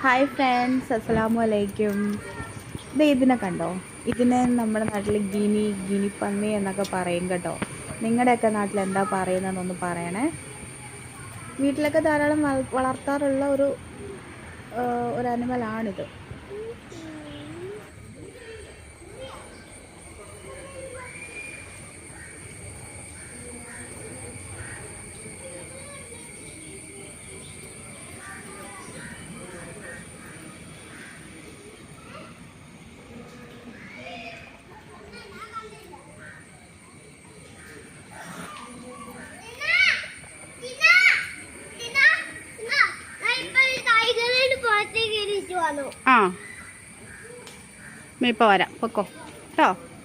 Hi friends അസ്സലാമു അലൈക്കും ഇത് ഇതിനെ കണ്ടോ? ഇതിനെ നമ്മുടെ നാട്ടിൽ ഗിനി ഗിനിപ്പന്നി എന്നൊക്കെ പറയും കേട്ടോ. നിങ്ങളുടെയൊക്കെ നാട്ടിൽ എന്താ പറയുന്നതെന്നൊന്ന് പറയണേ. വീട്ടിലൊക്കെ ധാരാളം വളർത്താറുള്ള ഒരു ഒരു അനിമലാണിത് ആ. ഇപ്പോൾ വരാം. പൊക്കോ. കേട്ടോ?